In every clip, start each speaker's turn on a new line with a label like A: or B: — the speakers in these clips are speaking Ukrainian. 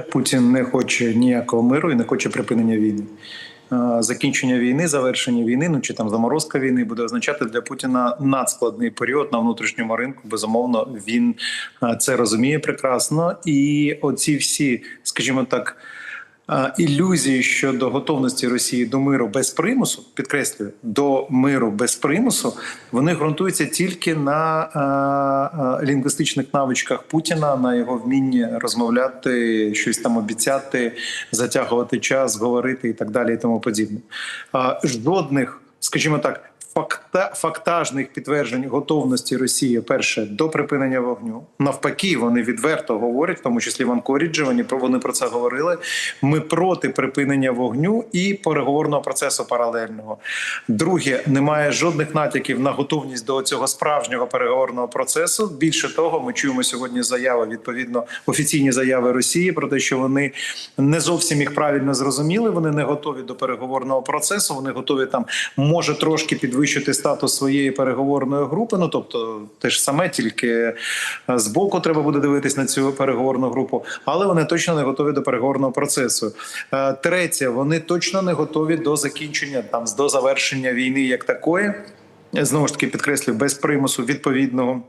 A: Путін не хоче ніякого миру і не хоче припинення війни. Закінчення війни, завершення війни, ну чи там заморозка війни буде означати для Путіна надскладний період на внутрішньому ринку. Безумовно, він це розуміє прекрасно. І оці всі, скажімо так. Ілюзії щодо готовності Росії до миру без примусу, підкреслюю, до миру без примусу, вони ґрунтуються тільки на лінгвістичних навичках Путіна, на його вмінні розмовляти, щось там обіцяти, затягувати час, говорити і так далі, і тому подібне. Жодних, скажімо так. Факта фактажних підтверджень готовності Росії перше до припинення вогню. Навпаки, вони відверто говорять, в тому числі в Анкоріджі. Вони про це говорили. Ми проти припинення вогню і переговорного процесу паралельного. Друге, немає жодних натяків на готовність до цього справжнього переговорного процесу. Більше того, ми чуємо сьогодні заяви відповідно офіційні заяви Росії про те, що вони не зовсім їх правильно зрозуміли. Вони не готові до переговорного процесу. Вони готові там може трошки підвищити статус своєї переговорної групи. Ну тобто, те ж саме, тільки е, з боку треба буде дивитись на цю переговорну групу, але вони точно не готові до переговорного процесу. Е, Третє, вони точно не готові до закінчення там до завершення війни як такої. Знову ж таки підкреслюю, без примусу відповідного.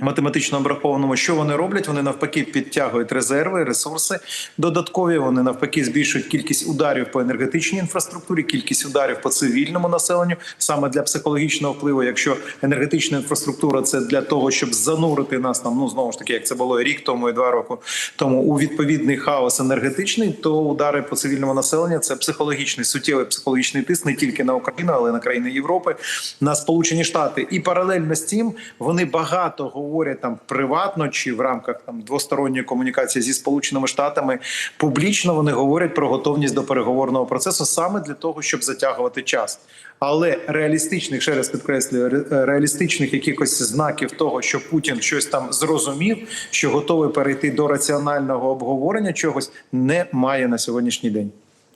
A: Математично обрахованому, що вони роблять? Вони навпаки підтягують резерви, ресурси додаткові. Вони навпаки збільшують кількість ударів по енергетичній інфраструктурі, кількість ударів по цивільному населенню саме для психологічного впливу. Якщо енергетична інфраструктура це для того, щоб занурити нас там, ну знову ж таки, як це було рік тому і два роки тому у відповідний хаос енергетичний, то удари по цивільному населенню це психологічний суттєвий психологічний тиск не тільки на Україну, але й на країни Європи, на Сполучені Штати. І паралельно з цим вони багато говорять там приватно чи в рамках там двосторонньої комунікації зі сполученими штатами. Публічно вони говорять про готовність до переговорного процесу саме для того, щоб затягувати час. Але реалістичних ще раз підкреслюю, реалістичних якихось знаків того, що Путін щось там зрозумів, що готовий перейти до раціонального обговорення чогось, немає на сьогоднішній день.